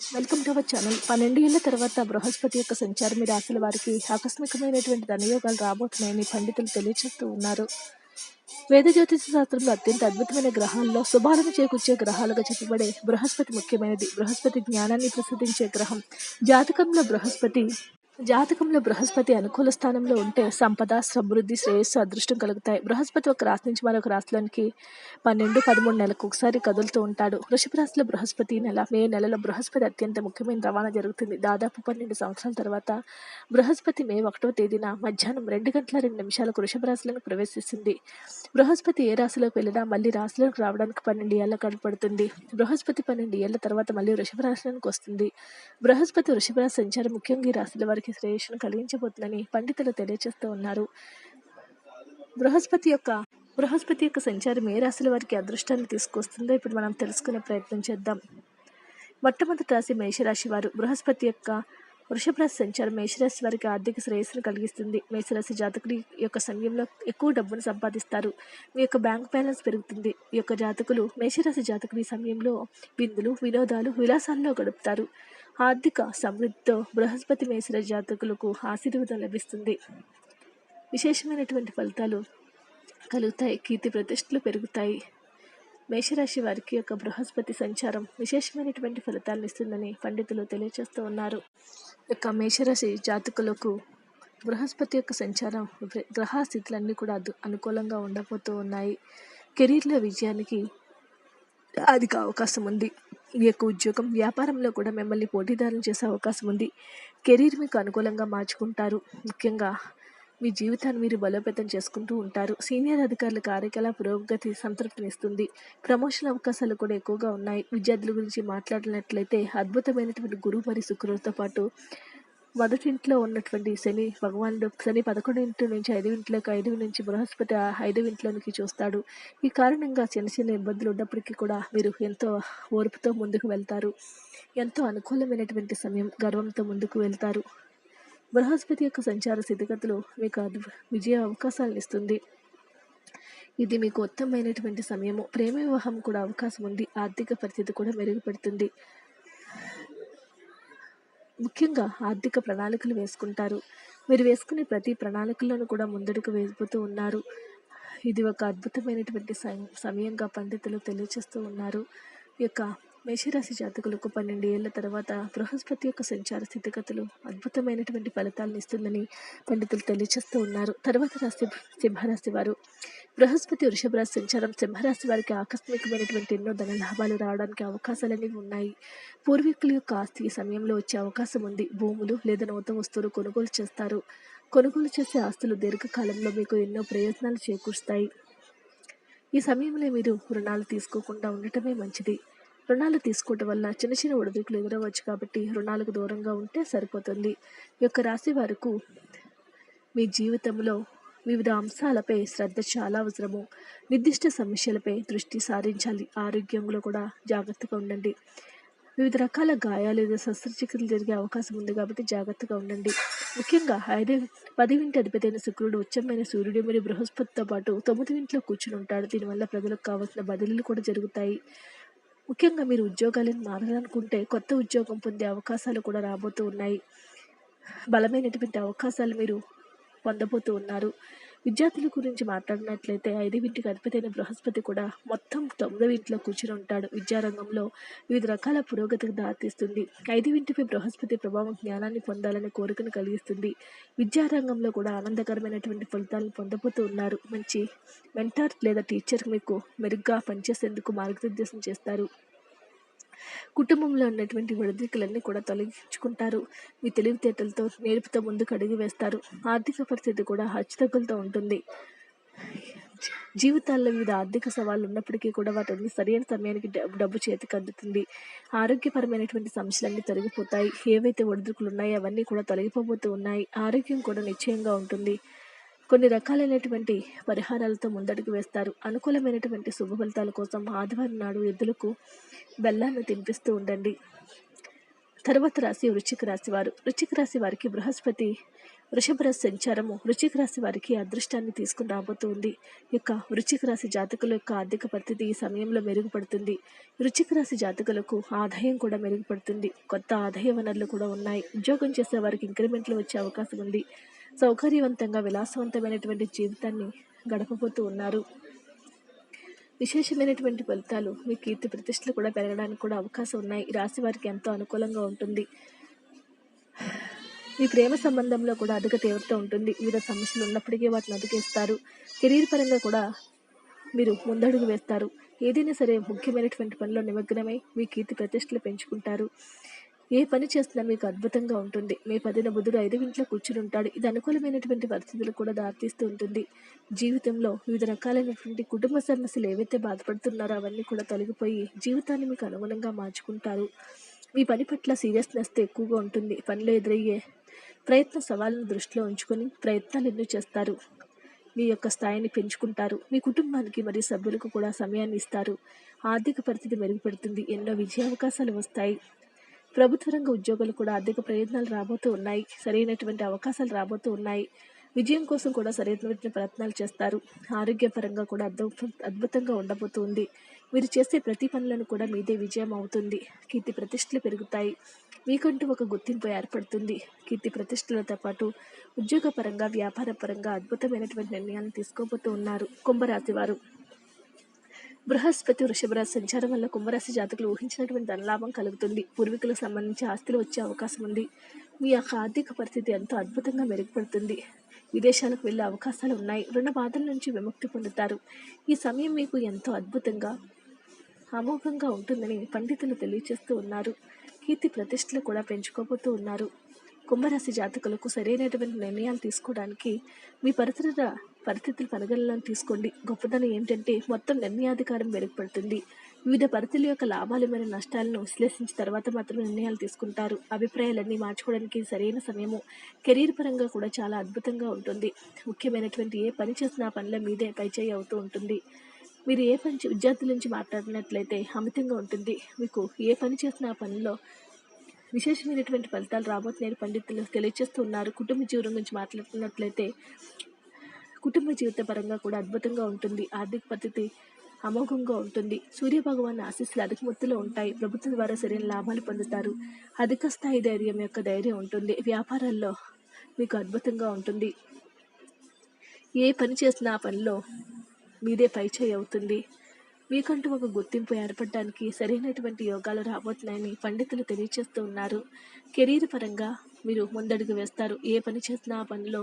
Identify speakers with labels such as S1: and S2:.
S1: Welcome to our channel పన్నెండు ఏళ్ళ తర్వాత బృహస్పతి యొక్క సంచారం రాశుల వారికి ఆకస్మికమైనటువంటి ధనయోగాలు రాబోతున్నాయని పండితులు తెలియజేస్తూ ఉన్నారు. వేద జ్యోతిష శాస్త్రంలో అత్యంత అద్భుతమైన గ్రహాల్లో శుభాలను చేకూర్చే గ్రహాలుగా చెప్పబడే బృహస్పతి ముఖ్యమైనది. బృహస్పతి జ్ఞానాన్ని ప్రసిద్ధించే గ్రహం. జాతకంలో బృహస్పతి జాతకంలో బృహస్పతి అనుకూల స్థానంలో ఉంటే సంపద సమృద్ధి శ్రేయస్సు అదృష్టం కలుగుతాయి. బృహస్పతి ఒక రాశి నుంచి మరొక రాశిలోనికి పన్నెండు పదమూడు నెలలకు ఒకసారి కదులుతూ ఉంటాడు. వృషభ రాశిలో బృహస్పతి నెల మే నెలలో బృహస్పతి అత్యంత ముఖ్యమైన రవాణా జరుగుతుంది. దాదాపు పన్నెండు సంవత్సరాల తర్వాత బృహస్పతి మే ఒకటవ తేదీన మధ్యాహ్నం రెండు గంటల రెండు నిమిషాలకు వృషభ రాశిలోకి ప్రవేశిస్తుంది. బృహస్పతి ఏ రాశిలోకి వెళ్ళినా మళ్ళీ రాశిలోకి రావడానికి పన్నెండు ఏళ్ళ కనపడుతుంది బృహస్పతి పన్నెండు ఏళ్ళ తర్వాత మళ్ళీ వృషభ రాశిలోకి వస్తుంది. బృహస్పతి వృషభ రాశి సంచారం ముఖ్యంగా ఈ రాశుల వారికి శ్రేయస్సును కలిగించబోతుందని పండితులు తెలియజేస్తూ ఉన్నారు. బృహస్పతి యొక్క బృహస్పతి యొక్క సంచారం ఏ రాశుల వారికి అదృష్టాన్ని తీసుకొస్తుందో ఇప్పుడు మనం తెలుసుకునే ప్రయత్నం చేద్దాం. మొట్టమొదటి రాశి మేషరాశి వారు బృహస్పతి యొక్క వృషభ రాశి సంచారం మేషరాశి వారికి ఆర్థిక శ్రేయస్సును కలిగిస్తుంది. మేషరాశి జాతకుడి యొక్క సమయంలో ఎక్కువ డబ్బును సంపాదిస్తారు. మీ యొక్క బ్యాంక్ బ్యాలెన్స్ పెరుగుతుంది. ఈ యొక్క జాతకులు మేషరాశి జాతకుడి సమయంలో విందులు వినోదాలు విలాసాల్లో గడుపుతారు. ఆర్థిక సమృద్ధితో బృహస్పతి మేషరాశి జాతకులకు ఆశీర్వాదం లభిస్తుంది. విశేషమైనటువంటి ఫలితాలు కలుగుతాయి. కీర్తి ప్రతిష్టలు పెరుగుతాయి. మేషరాశి వారికి యొక్క బృహస్పతి సంచారం విశేషమైనటువంటి ఫలితాలను ఇస్తుందని పండితులు తెలియజేస్తూ ఉన్నారు. యొక్క మేషరాశి జాతకులకు బృహస్పతి యొక్క సంచారం గ్రహ స్థితులన్నీ కూడా అనుకూలంగా ఉండబోతూ ఉన్నాయి. కెరీర్లో విజయానికి అధిక అవకాశం ఉంది. ఈ యొక్క ఉద్యోగం వ్యాపారంలో కూడా మిమ్మల్ని పోటీదారులు చేసే అవకాశం ఉంది. కెరీర్ మీకు అనుకూలంగా మార్చుకుంటారు. ముఖ్యంగా మీ జీవితాన్ని మీరు బలోపేతం చేసుకుంటూ ఉంటారు. సీనియర్ అధికారుల కార్యకలాప పురోగతి సంతృప్తినిస్తుంది ప్రమోషన్ అవకాశాలు కూడా ఎక్కువగా ఉన్నాయి. విద్యార్థుల గురించి మాట్లాడినట్లయితే అద్భుతమైనటువంటి గురువు మరియు శుక్రులతో పాటు మొదటి ఇంట్లో ఉన్నటువంటి శని భగవానుడు శని పదకొండు ఇంటి నుంచి ఐదు ఇంట్లోకి ఐదు నుంచి బృహస్పతి ఐదు ఇంట్లోనికి చూస్తాడు. ఈ కారణంగా చిన్న చిన్న ఇబ్బందులు ఉన్నప్పటికీ కూడా మీరు ఎంతో ఓర్పుతో ముందుకు వెళ్తారు. ఎంతో అనుకూలమైనటువంటి సమయం గర్వంతో ముందుకు వెళ్తారు. బృహస్పతి యొక్క సంచార స్థితిగతులు మీకు విజయ అవకాశాలను ఇస్తుంది. ఇది మీకు ఉత్తమమైనటువంటి సమయము. ప్రేమ వివాహం కూడా అవకాశం ఉంది. ఆర్థిక పరిస్థితి కూడా మెరుగుపడుతుంది. ముఖ్యంగా ఆర్థిక ప్రణాళికలు వేసుకుంటారు. మీరు వేసుకునే ప్రతి ప్రణాళికలను కూడా ముందడుగు వేసిపోతూ ఉన్నారు. ఇది ఒక అద్భుతమైనటువంటి సమయంగా పండితులు తెలియచేస్తూ ఉన్నారు. ఈ యొక్క మేషరాశి జాతకులకు పన్నెండు ఏళ్ళ తర్వాత బృహస్పతి యొక్క సంచార స్థితిగతులు అద్భుతమైనటువంటి ఫలితాలను ఇస్తుందని పండితులు తెలియజేస్తూ ఉన్నారు. తర్వాత రాశి సింహరాశి వారు. బృహస్పతి వృషభ రాశి సంచారం సింహరాశి వారికి ఆకస్మికమైనటువంటి ఎన్నో ధన లాభాలు రావడానికి అవకాశాలన్నీ ఉన్నాయి. పూర్వీకుల యొక్క ఆస్తి ఈ సమయంలో వచ్చే అవకాశం ఉంది. భూములు లేదా నూతన వస్తువులు కొనుగోలు చేస్తారు. కొనుగోలు చేసే ఆస్తులు దీర్ఘకాలంలో మీకు ఎన్నో ప్రయోజనాలు చేకూరుస్తాయి. ఈ సమయంలో మీరు రుణాలు తీసుకోకుండా ఉండటమే మంచిది. రుణాలు తీసుకోవడం వల్ల చిన్న చిన్న ఒడిదుడుకులు ఎదురవచ్చు కాబట్టి రుణాలకు దూరంగా ఉంటే సరిపోతుంది. ఈ యొక్క రాశి వారికి మీ జీవితంలో వివిధ అంశాలపై శ్రద్ధ చాలా అవసరము. నిర్దిష్ట సమస్యలపై దృష్టి సారించాలి. ఆరోగ్యంలో కూడా జాగ్రత్తగా ఉండండి. వివిధ రకాల గాయాలు లేదా శస్త్రచికిత్సలు జరిగే అవకాశం ఉంది కాబట్టి జాగ్రత్తగా ఉండండి. ముఖ్యంగా ఐదు పదివింటి అధిపతైన శుక్రుడు ఉచ్చమైన సూర్యుడు మరియు బృహస్పతితో పాటు తొమ్మిది ఇంట్లో కూర్చుని ఉంటాడు. దీనివల్ల ప్రజలకు కావాల్సిన బదిలీలు కూడా జరుగుతాయి. ముఖ్యంగా మీరు ఉద్యోగాలను మారాలనుకుంటే కొత్త ఉద్యోగం పొందే అవకాశాలు కూడా రాబోతూ ఉన్నాయి. బలమైనటువంటి అవకాశాలు మీరు పొందబోతూ ఉన్నారు. విద్యార్థుల గురించి మాట్లాడినట్లయితే ఐదు వింటికి అధిపతైన బృహస్పతి కూడా మొత్తం తొమ్మిదవ ఇంట్లో కూర్చుని ఉంటాడు. విద్యారంగంలో వివిధ రకాల పురోగతికి దారితీస్తుంది. ఐదు వింటిపై బృహస్పతి ప్రభావం జ్ఞానాన్ని పొందాలనే కోరికను కలిగిస్తుంది. విద్యారంగంలో కూడా ఆనందకరమైనటువంటి ఫలితాలను పొందబోతూ ఉన్నారు. మంచి మెంటార్ లేదా టీచర్ మీకు మెరుగ్గా పనిచేసేందుకు మార్గనిర్దేశం చేస్తారు. కుటుంబంలో ఉన్నటువంటి ఒడిదుడుకులన్నీ కూడా తొలగించుకుంటారు. మీ తెలివితేటలతో నేర్పుతో ముందుకు అడుగు వేస్తారు. ఆర్థిక పరిస్థితి కూడా హెచ్చుతగ్గులతో ఉంటుంది. జీవితాల్లో వివిధ ఆర్థిక సవాళ్ళు ఉన్నప్పటికీ కూడా వాటిని సరైన సమయానికి డబ్బు డబ్బు చేతికి అందుతుంది. ఆరోగ్యపరమైనటువంటి సమస్యలన్నీ తొలగిపోతాయి. ఏవైతే ఒడిదుడుకులు ఉన్నాయో అవన్నీ కూడా తొలగిపోబోతూ ఉన్నాయి. ఆరోగ్యం కూడా నిశ్చయంగా ఉంటుంది. కొన్ని రకాలైనటువంటి పరిహారాలతో ముందడుగు వేస్తారు. అనుకూలమైనటువంటి శుభ ఫలితాల కోసం ఆదివారం నాడు ఎద్దులకు బెల్లాన్ని తినిపిస్తూ ఉండండి. తర్వాత రాశి వృశ్చిక రాశి వారు. వృశ్చిక రాశి వారికి బృహస్పతి వృషభ రాశి సంచారము. వృశ్చిక రాశి వారికి అదృష్టాన్ని తీసుకుని రాబోతుంది యొక్క వృశ్చిక రాశి జాతకుల యొక్క ఆర్థిక పరిస్థితి ఈ సమయంలో మెరుగుపడుతుంది. వృశ్చిక రాశి జాతకులకు ఆదాయం కూడా మెరుగుపడుతుంది. కొత్త ఆదాయ వనరులు కూడా ఉన్నాయి. ఉద్యోగం చేసే వారికి ఇంక్రిమెంట్లు వచ్చే అవకాశం ఉంది. సౌకర్యవంతంగా విలాసవంతమైనటువంటి జీవితాన్ని గడపబోతూ ఉన్నారు. విశేషమైనటువంటి ఫలితాలు మీ కీర్తి ప్రతిష్టలు కూడా పెరగడానికి కూడా అవకాశం ఉన్నాయి. ఈ రాశి వారికి ఎంతో అనుకూలంగా ఉంటుంది. మీ ప్రేమ సంబంధంలో కూడా అధిక తీవ్రత ఉంటుంది. వివిధ సమస్యలు ఉన్నప్పటికీ వాటిని అధికేస్తారు కెరీర్ పరంగా కూడా మీరు ముందడుగు వేస్తారు. ఏదైనా సరే ముఖ్యమైనటువంటి పనిలో నిమగ్నమై మీ కీర్తి ప్రతిష్టలు పెంచుకుంటారు. ఏ పని చేస్తున్నా మీకు అద్భుతంగా ఉంటుంది. మీ పదిన బుధుడు ఐదు ఇంట్లో కూర్చుని ఉంటాడు. ఇది అనుకూలమైనటువంటి పరిస్థితులు కూడా దారితీస్తూ ఉంటుంది. జీవితంలో వివిధ రకాలైనటువంటి కుటుంబ సమస్యలు ఏవైతే బాధపడుతున్నారో అవన్నీ కూడా తొలగిపోయి జీవితాన్ని మీకు అనుగుణంగా మార్చుకుంటారు. మీ పని పట్ల సీరియస్నెస్ ఎక్కువగా ఉంటుంది. పనిలో ఎదురయ్యే ప్రయత్న సవాళ్ళను దృష్టిలో ఉంచుకొని ప్రయత్నాలు ఎన్నో చేస్తారు. మీ యొక్క స్థాయిని పెంచుకుంటారు. మీ కుటుంబానికి మరియు సభ్యులకు కూడా సమయాన్ని ఇస్తారు. ఆర్థిక పరిస్థితి మెరుగుపడుతుంది. ఎన్నో విజయావకాశాలు వస్తాయి. ప్రభుత్వ రంగ ఉద్యోగులు కూడా ఆర్థిక ప్రయోజనాలు రాబోతూ ఉన్నాయి. సరైనటువంటి అవకాశాలు రాబోతూ ఉన్నాయి. విజయం కోసం కూడా సరైనటువంటి ప్రయత్నాలు చేస్తారు. ఆరోగ్యపరంగా కూడా అద్భుత అద్భుతంగా ఉండబోతుంది. మీరు చేసే ప్రతి పనులను కూడా మీదే విజయం అవుతుంది. కీర్తి ప్రతిష్టలు పెరుగుతాయి. మీకంటూ ఒక గుర్తింపు ఏర్పడుతుంది. కీర్తి ప్రతిష్టలతో పాటు ఉద్యోగపరంగా వ్యాపార పరంగా అద్భుతమైనటువంటి నిర్ణయాలను తీసుకోబోతూ ఉన్నారు. కుంభరాశి వారు. బృహస్పతి వృషభరాశి సంచారం వల్ల కుంభరాశి జాతకులు ఊహించినటువంటి ధనలాభం కలుగుతుంది. పూర్వీకులకు సంబంధించి ఆస్తులు వచ్చే అవకాశం ఉంది. మీ యొక్క ఆర్థిక పరిస్థితి ఎంతో అద్భుతంగా మెరుగుపడుతుంది. విదేశాలకు వెళ్ళే అవకాశాలు ఉన్నాయి. రుణ బాధల నుంచి విముక్తి పొందుతారు. ఈ సమయం మీకు ఎంతో అద్భుతంగా అమోఘంగా ఉంటుందని పండితులు తెలియజేస్తూ ఉన్నారు. కీర్తి ప్రతిష్టలు కూడా పెంచుకోబోతూ ఉన్నారు. కుంభరాశి జాతకులకు సరైనటువంటి నిర్ణయాలు తీసుకోవడానికి మీ పరిసర పరిస్థితులు పరిగణలోకి తీసుకోండి. గొప్పదనం ఏంటంటే మొత్తం నిర్ణయాధికారం మెరుగుపడుతుంది వివిధ పరిస్థితుల యొక్క లాభాలు మరియు నష్టాలను విశ్లేషించిన తర్వాత మాత్రం నిర్ణయాలు తీసుకుంటారు. అభిప్రాయాలన్నీ మార్చుకోవడానికి సరైన సమయము కెరీర్ పరంగా కూడా చాలా అద్భుతంగా ఉంటుంది. ముఖ్యమైనటువంటి ఏ పని చేసినా పనుల మీదే పైచేయి అవుతూ ఉంటుంది. మీరు ఏ పని విద్యార్థుల నుంచి మాట్లాడినట్లయితే అమితంగా ఉంటుంది. మీకు ఏ పని చేసినా పనిలో విశేషమైనటువంటి ఫలితాలు రాబోతున్నాయి పండితులు తెలియజేస్తున్నారు కుటుంబ జీవనం గురించి మాట్లాడుతున్నట్లయితే కుటుంబ జీవిత పరంగా కూడా అద్భుతంగా ఉంటుంది. ఆర్థిక పద్ధతి అమోఘంగా ఉంటుంది. సూర్య భగవాన్ ఆశీస్సులు అధిక మొత్తంలో ఉంటాయి. ప్రభుత్వం ద్వారా సరైన లాభాలు పొందుతారు. అధిక స్థాయి ధైర్యం యొక్క ధైర్యం ఉంటుంది. వ్యాపారాల్లో మీకు అద్భుతంగా ఉంటుంది. ఏ పని చేసినా ఆ పనిలో మీదే పైచేయి అవుతుంది. మీకంటూ ఒక గుర్తింపు ఏర్పడడానికి సరైనటువంటి యోగాలు రాబోతున్నాయని పండితులు తెలియచేస్తూ ఉన్నారు. కెరీర్ పరంగా మీరు ముందడుగు వేస్తారు. ఏ పని చేసినా ఆ పనిలో